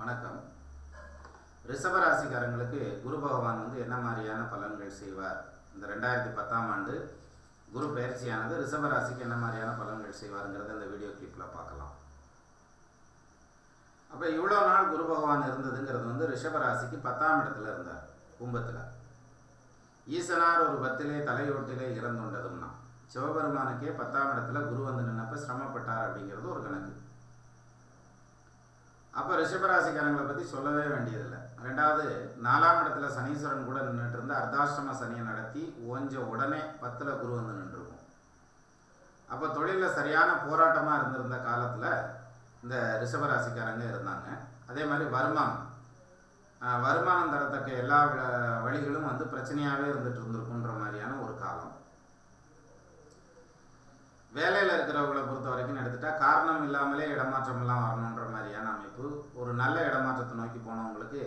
வணக்கம். ரிஷபராசிக்காரங்களுக்கு குரு பகவான் வந்து என்ன மாதிரியான பலன்கள் செய்வார்? இந்த ரெண்டாயிரத்தி பத்தாம் ஆண்டு குரு பயிற்சியானது ரிஷபராசிக்கு என்ன மாதிரியான பலன்கள் செய்வாருங்கிறத இந்த வீடியோ கிளிப்பில் பார்க்கலாம். அப்போ இவ்வளோ நாள் குரு பகவான் இருந்ததுங்கிறது வந்து ரிஷபராசிக்கு பத்தாம் இடத்துல இருந்தார் கும்பத்தில். ஈசனார் ஒரு பத்திலே தலையோட்டிலே இறந்துண்டதும்னா சிவபெருமானுக்கே பத்தாம் இடத்துல குரு வந்து நின்னப்ப சிரமப்பட்டார் அப்படிங்கிறது ஒரு கணக்கு. அப்போ ரிஷபராசிக்காரங்களை பற்றி சொல்லவே வேண்டியதில்லை. ரெண்டாவது நாலாம் இடத்துல சனீஸ்வரன் கூட நின்றுட்டு இருந்து அர்த்தாஷ்டம சனியை நடத்தி ஓஞ்ச உடனே பத்தில் குரு வந்து நின்றுருக்கும் அப்போ தொழிலில் சரியான போராட்டமாக இருந்திருந்த காலத்தில் இந்த ரிஷபராசிக்காரங்க இருந்தாங்க. அதே மாதிரி வருமானம். வருமானம் தரத்தக்க எல்லா வழிகளும் வந்து பிரச்சனையாகவே இருந்துட்டு இருந்திருக்குன்ற மாதிரியான ஒரு காலம். வேலையில் இருக்கிறவங்களை பொறுத்த வரைக்கும் எடுத்துட்டா காரணம் இல்லாமலே இடமாற்றமெல்லாம் நல்ல இடமாற்றத்தை நோக்கி போனவங்களுக்கு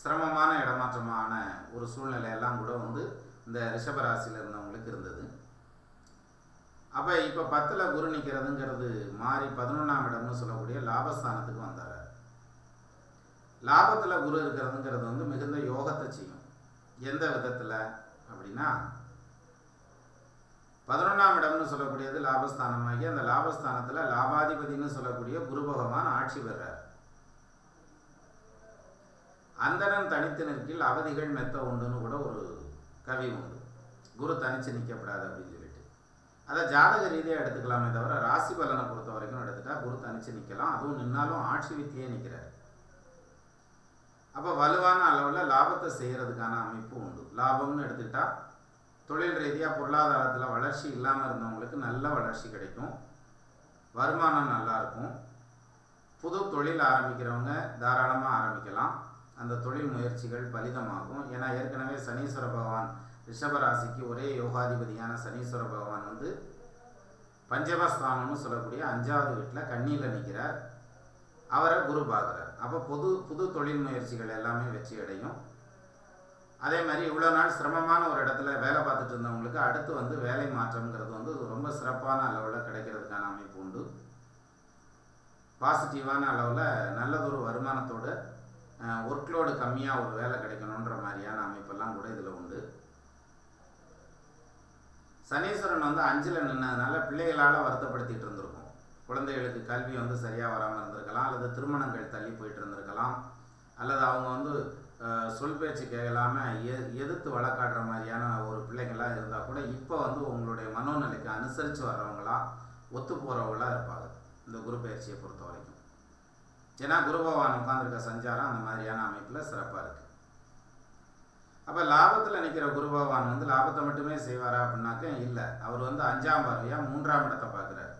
சிரமமான இடமாற்றமான ஒரு சூழ்நிலை எல்லாம் கூட வந்து இந்த ரிஷபராசியில் இருந்தவங்களுக்கு இருந்தது. அப்போ இப்போ பத்தில் குரு நிற்கிறதுங்கிறது மாறி பதினொன்றாம் இடம்னு சொல்லக்கூடிய லாபஸ்தானத்துக்கு வந்தார். லாபத்தில் குரு இருக்கிறதுங்கிறது வந்து மிகுந்த யோகத்தை செய்யும். எந்த விதத்தில் அப்படின்னா பதினொன்றாம் இடம்னு சொல்லக்கூடியது லாபஸ்தானமாகி அந்த லாபஸ்தானத்தில் லாபாதிபதினு சொல்லக்கூடிய குரு பகவான் ஆட்சி பெறார். அந்தணன் தனித்து நிற்கில் அவதிகள் மெத்த உண்டுன்னு கூட ஒரு கவி உண்டு. குரு தனித்து நிற்கப்படாது அப்படின்னு சொல்லிட்டு. அதை ஜாதக ரீதியாக எடுத்துக்கலாமே தவிர ராசி பலனை பொறுத்த வரைக்கும் எடுத்துட்டா குரு தனித்து நிற்கலாம் அதுவும் நின்னாலும் ஆட்சி வித்தியே நிற்கிறார் அப்போ வலுவான அளவில் லாபத்தை செய்கிறதுக்கான அமைப்பு உண்டு. லாபம்னு எடுத்துக்கிட்டா தொழில் ரீதியாக பொருளாதாரத்தில் வளர்ச்சி இல்லாமல் இருந்தவங்களுக்கு நல்ல வளர்ச்சி கிடைக்கும். வருமானம் நல்லா இருக்கும். புது தொழில் ஆரம்பிக்கிறவங்க தாராளமாக ஆரம்பிக்கலாம். அந்த தொழில் முயற்சிகள் பலிதமாகும். ஏன்னா ஏற்கனவே சனீஸ்வர பகவான் ரிஷபராசிக்கு ஒரே யோகாதிபதியான சனீஸ்வர பகவான் வந்து பஞ்சமஸ்தானம்னு சொல்லக்கூடிய அஞ்சாவது வீட்டில் கண்ணியில் நிற்கிறார் அவரை குரு பார்க்குறார். அப்போ புது புது தொழில் முயற்சிகள் எல்லாமே வெற்றி அடையும். அதே மாதிரி இவ்வளோ நாள் சிரமமான ஒரு இடத்துல வேலை பார்த்துட்டு இருந்தவங்களுக்கு அடுத்து வந்து வேலை மாற்றம்ங்கிறது வந்து ரொம்ப சிறப்பான அளவில் கிடைக்கிறதுக்கான அமைப்பு உண்டு. பாசிட்டிவான அளவில் நல்லதொரு வருமானத்தோடு ஒர்க்லோடு கம்மியாக ஒரு வேலை கிடைக்கணுன்ற மாதிரியான அமைப்பெல்லாம் கூட இதில் உண்டு. சனீஸ்வரன் வந்து அஞ்சில் நின்னதுனால பிள்ளைகளால் வருத்தப்படுத்திகிட்டு இருந்திருக்கும். குழந்தைகளுக்கு கல்வி வந்து சரியாக வராமல் இருந்திருக்கலாம் அல்லது திருமணங்கள் தள்ளி போயிட்டு இருந்திருக்கலாம் அல்லது அவங்க வந்து சொல் பேச்சு கேட்கலாமல் எ எதிர்த்து வழக்காடுற மாதிரியான ஒரு பிள்ளைங்களாக இருந்தால் கூட இப்போ வந்து உங்களுடைய மனோநிலைக்கு அனுசரித்து வர்றவங்களாம் ஒத்து போகிறவங்களா இருப்பாங்க. இந்த குரு பயிற்சியை பொறுத்த வரைக்கும். ஏன்னா குரு பகவான் உட்காந்துருக்க சஞ்சாரம் அந்த மாதிரியான அமைப்பில் சிறப்பாக இருக்குது அப்போ லாபத்தில் நிற்கிற குரு பகவான் வந்து லாபத்தை மட்டுமே செய்வாரா அப்படின்னாக்க இல்லை. அவர் வந்து அஞ்சாம் பார்வையாக மூன்றாம் இடத்தை பார்க்குறாரு.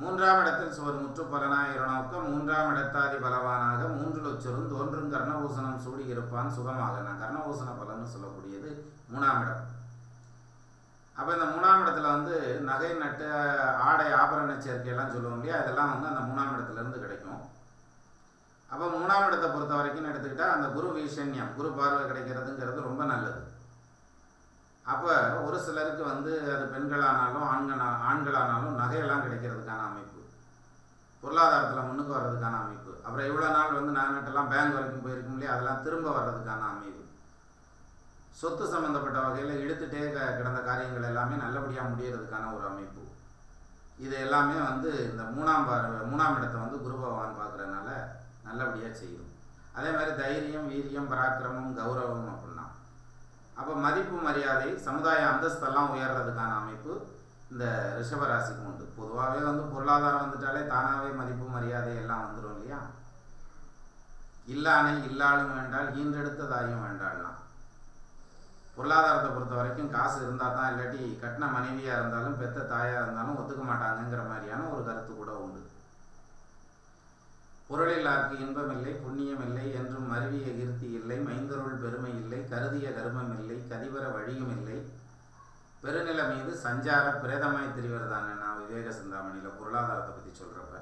மூன்றாம் இடத்தில் சுவர் முற்று பலனாயிரனோக்க மூன்றாம் இடத்தாதி பலவானாக மூன்று லட்சரும் தோன்றும் கர்ணபூசணம் சூடி இருப்பான் சுகமாக. நான் கர்ணபூசண பலன்னு சொல்லக்கூடியது மூணாம் இடம். அப்போ இந்த மூணாம் இடத்துல வந்து நகை நட்டு ஆடை ஆபரண சேர்க்கையெல்லாம் சொல்லுவோம் இல்லையா? அதெல்லாம் வந்து அந்த மூணாம் இடத்துல அப்போ மூணாம் இடத்தை பொறுத்த வரைக்கும் எடுத்துக்கிட்டால் அந்த குரு வீசன்யம் குரு பார்வை கிடைக்கிறதுங்கிறது ரொம்ப நல்லது. அப்போ ஒரு சிலருக்கு வந்து அது பெண்களானாலும் ஆண்களா ஆண்களானாலும் நகையெல்லாம் கிடைக்கிறதுக்கான அமைப்பு. பொருளாதாரத்தில் முன்னுக்கு வர்றதுக்கான அமைப்பு. அப்புறம் இவ்வளோ நாள் வந்து நகை பேங்க் வரைக்கும் போயிருக்கோம் இல்லையா அதெல்லாம் திரும்ப வர்றதுக்கான அமைப்பு. சொத்து சம்மந்தப்பட்ட வகையில் இழுத்துட்டே க- கிடந்த காரியங்கள் எல்லாமே நல்லபடியாக முடியறதுக்கான ஒரு அமைப்பு. இது எல்லாமே வந்து இந்த மூணாம் பார்வை மூணாம் இடத்தை வந்து குரு பகவான் பார்க்குறதுனால நல்லபடியாக செய்யும். அதே மாதிரி தைரியம் வீரியம் பராக்கிரமம் கௌரவம் அப்படின்னா. அப்போ மதிப்பு மரியாதை சமுதாய அந்தஸ்தெல்லாம் உயர்றதுக்கான அமைப்பு இந்த ரிஷபராசிக்கு உண்டு. பொதுவாகவே வந்து பொருளாதாரம் வந்துட்டாலே தானாகவே மதிப்பு மரியாதை எல்லாம் வந்துடும் இல்லையா? இல்லானை இல்லாலும் வேண்டால் ஈன்றெடுத்ததாயும் வேண்டாள்லாம் பொருளாதாரத்தை பொறுத்த வரைக்கும் காசு இருந்தால் தான் இல்லாட்டி கட்டின மனைவியாக இருந்தாலும் பெத்த தாயாக இருந்தாலும் ஒத்துக்க மாட்டாங்கங்கிற மாதிரியான ஒரு கருத்து கூட உண்டு. பொருளில்லார்க்கு இன்பமில்லை புண்ணியமில்லை என்றும் மருவிய கீர்த்தி இல்லை மைந்தருள் பெருமை இல்லை கருதிய கர்மம் இல்லை கதிவர வழியும் இல்லை. பெருநில மீது சஞ்சார பிரேதமாய் திரிவர் நான் விவேக சிந்தாமணியில் பொருளாதாரத்தை பற்றி சொல்கிறப்ப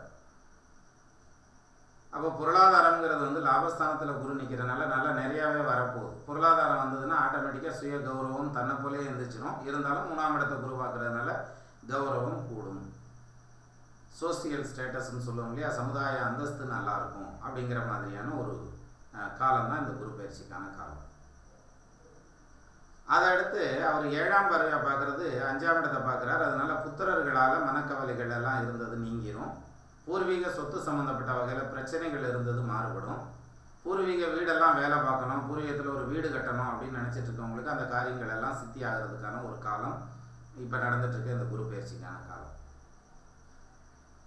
அப்போ பொருளாதாரம்ங்கிறது வந்து லாபஸ்தானத்தில் குரு நிற்கிறனால நல்லா நிறையாவே வரப்போகுது. பொருளாதாரம் வந்ததுன்னா ஆட்டோமேட்டிக்காக சுய கௌரவம் தன்னை போலே இருந்துச்சிடும் இருந்தாலும் மூணாம் இடத்தை குருவாக்குறதுனால கௌரவம் கூடும். சோசியல் ஸ்டேட்டஸ்ன்னு சொல்லுவோம் இல்லையா? சமுதாய அந்தஸ்து நல்லாயிருக்கும் அப்படிங்கிற மாதிரியான ஒரு காலம் தான் இந்த குரு பயிற்சிக்கான காலம். அதை அடுத்து அவர் ஏழாம் பறவை பார்க்குறது அஞ்சாம் இடத்தை பார்க்குறாரு அதனால் புத்திரர்களால் மனக்கவலைகள் எல்லாம் இருந்தது நீங்கிரும். பூர்வீக சொத்து சம்மந்தப்பட்ட வகையில் பிரச்சனைகள் இருந்தது மாறுபடும். பூர்வீக வீடெல்லாம் வேலை பார்க்கணும் பூர்வீகத்தில் ஒரு வீடு கட்டணும் அப்படின்னு நினச்சிட்டு இருக்கவங்களுக்கு அந்த காரியங்கள் எல்லாம் சித்தி ஆகிறதுக்கான ஒரு காலம் இப்போ நடந்துட்டுருக்கு இந்த குரு பயிற்சிக்கான காலம்.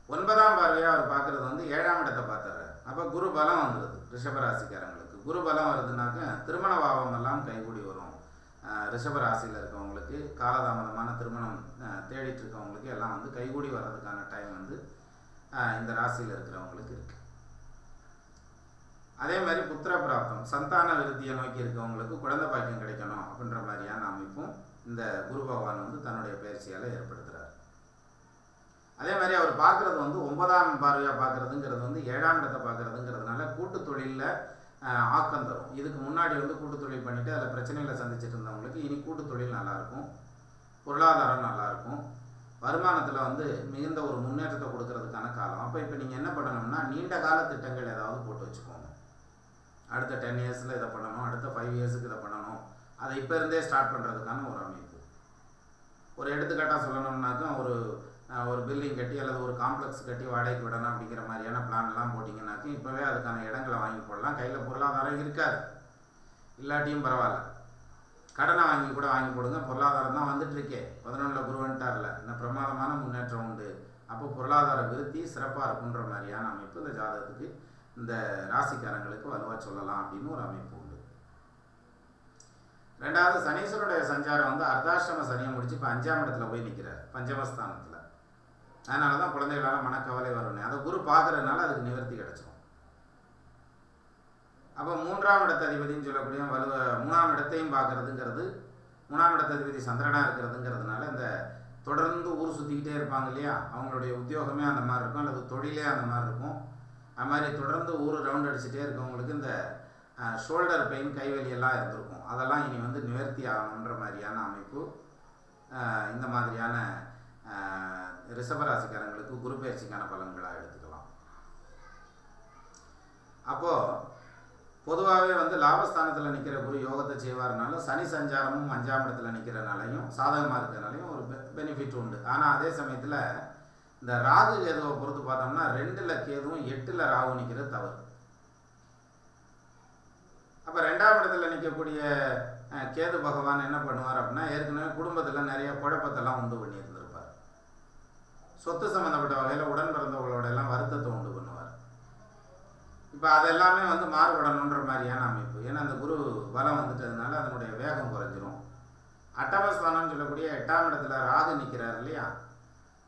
ஒன்பதாம் பார்வையாக அவர் பார்க்குறது வந்து ஏழாம் இடத்தை பார்த்துறாரு அப்போ குரு பலம் வந்துடுது ரிஷபராசிக்காரங்களுக்கு. குரு பலம் வருதுனாக்க திருமண பாவம் எல்லாம் கைகூடி வரும். ரிஷபராசியில் இருக்கவங்களுக்கு காலதாமதமான திருமணம் தேடிட்டு இருக்கவங்களுக்கு எல்லாம் வந்து கைகூடி வர்றதுக்கான டைம் வந்து இந்த ராசியில் இருக்கிறவங்களுக்கு இருக்குது அதே மாதிரி புத்திர பிராப்தம் சந்தான விருத்தியை நோக்கி இருக்கவங்களுக்கு குழந்தை பாக்கியம் கிடைக்கணும் அப்படின்ற மாதிரியான அமைப்பும் இந்த குரு பகவான் வந்து தன்னுடைய பயிற்சியால் ஏற்படுத்துகிறார் அதே மாதிரி அவர் பார்க்குறது வந்து ஒன்பதாம் பார்வையாக பார்க்குறதுங்கிறது வந்து ஏழாம் இடத்தை பார்க்குறதுங்கிறதுனால கூட்டு தொழிலில் ஆக்கம் தரும். இதுக்கு முன்னாடி வந்து கூட்டு தொழில் பண்ணிவிட்டு அதில் பிரச்சனைகளை சந்திச்சுட்டு இருந்தவங்களுக்கு இனி கூட்டு தொழில் நல்லாயிருக்கும். பொருளாதாரம் நல்லாயிருக்கும். வருமானத்தில் வந்து மிகுந்த ஒரு முன்னேற்றத்தை கொடுக்கறதுக்கான காலம். அப்போ இப்போ நீங்கள் என்ன பண்ணணும்னா நீண்ட கால திட்டங்கள் ஏதாவது போட்டு வச்சுக்கோங்க. அடுத்த டென் இயர்ஸில் இதை பண்ணணும் அடுத்த ஃபைவ் இயர்ஸுக்கு இதை பண்ணணும். அதை இப்போ இருந்தே ஸ்டார்ட் பண்ணுறதுக்கான ஒரு அமைப்பு. ஒரு எடுத்துக்காட்டாக சொல்லணும்னாக்கா ஒரு ஒரு பில்டிங் கட்டி அல்லது ஒரு காம்ப்ளெக்ஸ் கட்டி வாடகைக்கு விடணும் அப்படிங்கிற மாதிரியான பிளான்லாம் போட்டிங்கனாக்கா இப்போவே அதுக்கான இடங்களை வாங்கி போடலாம். கையில் பொருளாதாரம் இருக்காது. இல்லாட்டியும் பரவாயில்ல. கடனை வாங்கி கூட வாங்கி போடுங்க. பொருளாதாரம் தான் வந்துட்டுருக்கே. பதினொன்றில் குருவன்ட்டாரில் இன்னும் பிரமாதமான முன்னேற்றம் உண்டு. அப்போ பொருளாதார விருத்தி சிறப்பாக இருக்குன்ற மாதிரியான அமைப்பு இந்த ஜாதகத்துக்கு இந்த ராசிக்காரங்களுக்கு வலுவாக சொல்லலாம் அப்படின்னு ஒரு அமைப்பு உண்டு. ரெண்டாவது சனீஸ்வருடைய சஞ்சாரம் வந்து அர்த்தாஷ்டம சனியை முடிச்சு இப்போ அஞ்சாம் இடத்துல போய் நிற்கிறார் பஞ்சமஸ்தானத்தில். அதனால தான் குழந்தைகளால் மனக்கவலை வரணும் அதை குரு பார்க்குறதுனால அதுக்கு நிவர்த்தி கிடைச்சிடும் அப்போ மூன்றாம் இடத்த அதிபதினு சொல்லக்கூடிய வலுவ மூணாம் இடத்தையும் பார்க்கறதுங்கிறது மூணாம் இடத்த அதிபதி சந்திரனாக இருக்கிறதுங்கிறதுனால இந்த தொடர்ந்து ஊர் சுற்றிக்கிட்டே இருப்பாங்க இல்லையா? அவங்களுடைய உத்தியோகமே அந்த மாதிரி இருக்கும். அல்லது தொழிலே அந்த மாதிரி இருக்கும். அது மாதிரி தொடர்ந்து ஊர் ரவுண்ட் அடிச்சுட்டே இருக்கவங்களுக்கு இந்த ஷோல்டர் பெயின் கைவலி எல்லாம் இருந்திருக்கும். அதெல்லாம் இனி வந்து நிவர்த்தி ஆகணுன்ற மாதிரியான அமைப்பு இந்த மாதிரியான ரிஷபராசிக்காரங்களுக்கு குரு பயிற்சிக்கான பலன்களாக எடுத்துக்கலாம். அப்போது பொதுவாகவே வந்து லாபஸ்தானத்தில் நிற்கிற குரு யோகத்தை செய்வார்னாலும் சனி சஞ்சாரமும் அஞ்சாம் இடத்துல நிற்கிறனாலையும் சாதகமாக இருக்கிறனாலையும் ஒரு பெனிஃபிட் உண்டு. ஆனால் அதே சமயத்தில் இந்த ராகு கேதுவை பொறுத்து பார்த்தோம்னா ரெண்டில் கேதுவும் எட்டில் ராகு நிற்கிறது தவறு. அப்போ ரெண்டாம் இடத்துல நிற்கக்கூடிய கேது பகவான் என்ன பண்ணுவார் அப்படின்னா ஏற்கனவே குடும்பத்தில் நிறைய குழப்பத்தெல்லாம் உண்டு பண்ணியிருந்தார் சொத்து சம்மந்தப்பட்ட வகையில் உடன் பிறந்தவங்களோட எல்லாம் வருத்தத்தை உண்டு பண்ணுவார். இப்போ அதெல்லாமே வந்து மாறுபடணுன்ற மாதிரியான அமைப்பு. ஏன்னா அந்த குரு பலம் வந்துட்டதுனால அதனுடைய வேகம் குறைஞ்சிரும். அட்டமஸ்தானம்னு சொல்லக்கூடிய எட்டாம் இடத்துல ராகு நிற்கிறார் இல்லையா?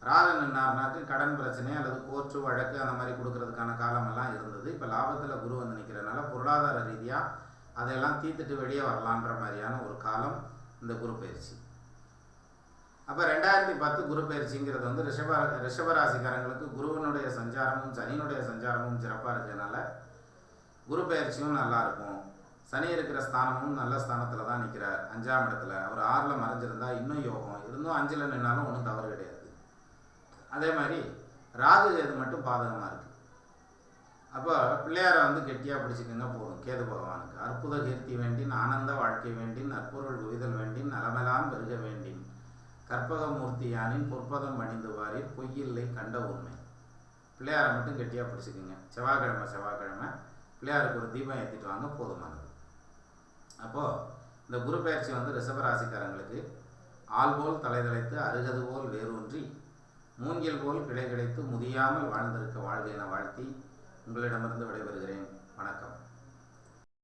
ராகு நின்னார்னாக்கு கடன் பிரச்சனை அல்லது கோர்ட்டு வழக்கு அந்த மாதிரி கொடுக்கறதுக்கான காலமெல்லாம் இருந்தது. இப்போ லாபத்தில் குரு வந்து நிற்கிறனால பொருளாதார ரீதியாக அதையெல்லாம் தீர்த்துட்டு வெளியே வரலான்ற மாதிரியான ஒரு காலம் இந்த குரு பயிற்சி. அப்போ ரெண்டாயிரத்தி பத்து குரு பயிற்சிங்கிறது வந்து ரிஷப ரிஷபராசிக்காரங்களுக்கு குருவனுடைய சஞ்சாரமும் சனியினுடைய சஞ்சாரமும் சிறப்பாக இருக்கிறதுனால குரு பயிற்சியும் நல்லாயிருக்கும் சனி இருக்கிற ஸ்தானமும் நல்ல ஸ்தானத்தில் தான் நிற்கிறார் அஞ்சாம் இடத்துல. அவர் ஆறில் மறைஞ்சிருந்தா இன்னும் யோகம். இருந்தும் அஞ்சில் நின்னாலும் ஒன்றும் தவறு கிடையாது. அதே மாதிரி ராகு கேது மட்டும் பாதகமாக இருக்குது அப்போ பிள்ளையாரை வந்து கெட்டியாக பிடிச்சிக்கங்க போதும். கேது பகவானுக்கு அற்புத கீர்த்தி வேண்டின் ஆனந்த வாழ்க்கை வேண்டின் நற்பொருள் குவிதல் வேண்டின் நலமெல்லாம் பெருக வேண்டின். கற்பகமூர்த்தியானின் பொற்பதம் பணிந்து வாரில் பொய்யில்லை கண்ட உண்மை பிள்ளையாரை மட்டும் கெட்டியாக பிடிச்சிக்கோங்க. செவ்வாய்க்கிழமை செவ்வாய்க்கிழமை பிள்ளையாருக்கு ஒரு தீபம் ஏற்றிட்டு வாங்க போதுமானது அப்போது இந்த குரு பயிற்சி வந்து ரிஷபராசிக்காரங்களுக்கு ஆள் போல் தலைதலைத்து அருகது போல் வேரூன்றி மூங்கில் போல் கிளை கிடைத்து முதியாமல் வாழ்ந்திருக்க வாழ்க என வாழ்த்தி உங்களிடமிருந்து விடைபெறுகிறேன். வணக்கம்.